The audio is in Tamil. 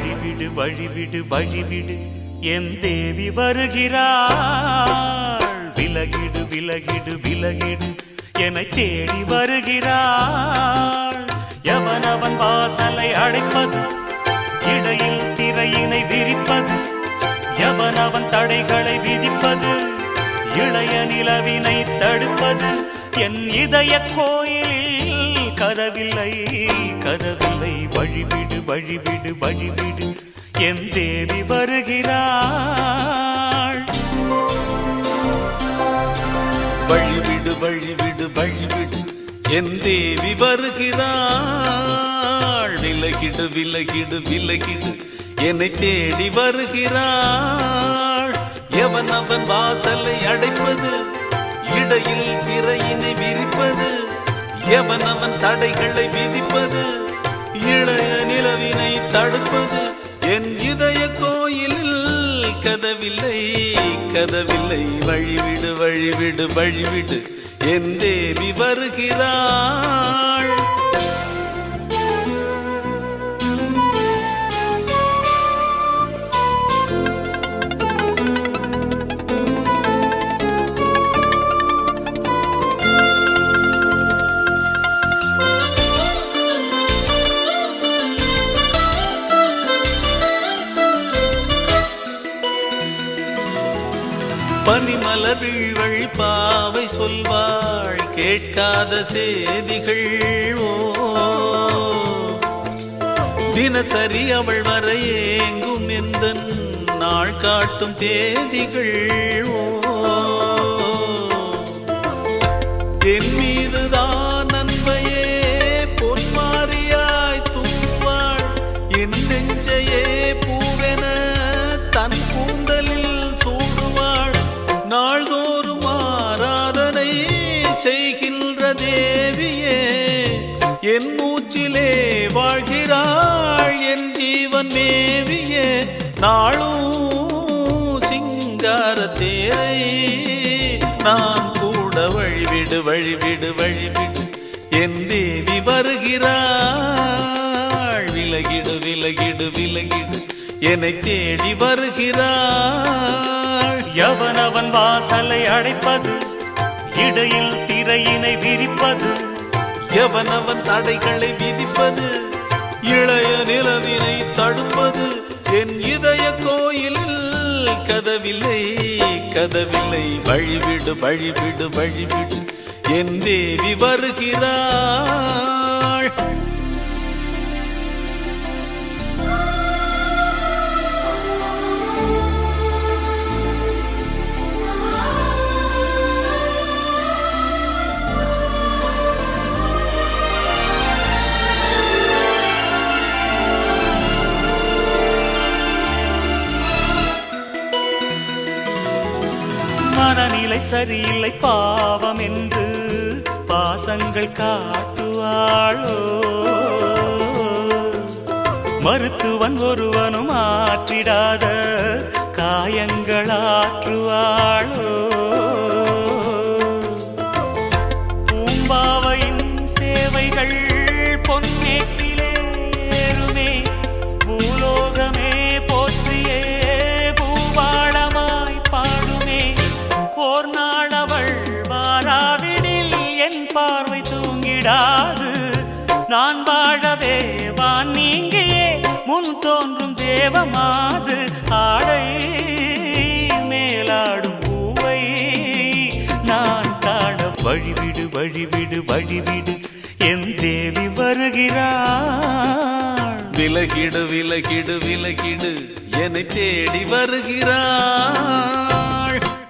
வழிவிடு வழிவிடு என் தேவி வருகிறாள். விலகிடு விலகிடு விலகிடு. என்னை தேடி வருகிறாள். எவனவன் வாசலை அடைப்பது இடையில் திரையினை விரிப்பது. எவனவன் தடைகளை விதிப்பது இளைய நிலவினை தடுப்பது. என் இதய கோயில் கதவில்லை கதவில்லை. வழிவிடு வழிவிடு வழிவிடு. என் தேவி வருகிறாள். வழிவிடு வழிவிடு வழிவிடு. என் தேவி வருகிறாள். விலகிடு விலகிடு விலகிடு. என்னை தேடி வருகிறாள். எவன் அவன் வாசலை அடைப்பது? இடையில் திரையினை விரிப்பது? எவன் அவன் தடைகளை விதிப்பது? இளைய நிலவினை தடுப்பது? என் இதய கோயிலில் கதவில்லை கதவில்லை. வழிவிடு வழிவிடு வழிவிடு. என் தேவி வருகிறாள். பனிமலர் பாவை சொல்வாள். கேட்காத செய்திகள் ஓ. தினசரி அவள் வர ஏங்கும் எந்த நாள் காட்டும் தேதிகள் ஓ. ஜீவன் மேவியே நாளும் சிங்கார தேரை. நான் கூட வழிவிடு வழிவிடு வழிவிடு. என் தேவி வருகிறாள். விலகிடு விலகிடு விலகிடு. என்னை தேடி வருகிறாள். எவனவன் வாசலை அடைப்பது? இடையில் திரையினை விரிப்பது? எவனவன் தடைகளை விதிப்பது? இளைய நிலவினை தடுப்பது என் இதய கோயிலில் கதவில்லை கதவில்லை. வழிவிடு வழிவிடு வழிவிடு. என் தேவி வருகிறார் மனநிலை சரியில்லை பாவம் என்று பாசங்கள் காட்டுவாளோ. மருத்துவன் ஒருவனும் ஆற்றிடாத தேவமாது ஆடை மேலாடும் பூவை நான் காண வழிவிடு வழிவிடு வழிவிடு. என் தேவி வருகிறாள். விலகிடு விலகிடு விலகிடு. என்னை தேடி வருகிறாள்.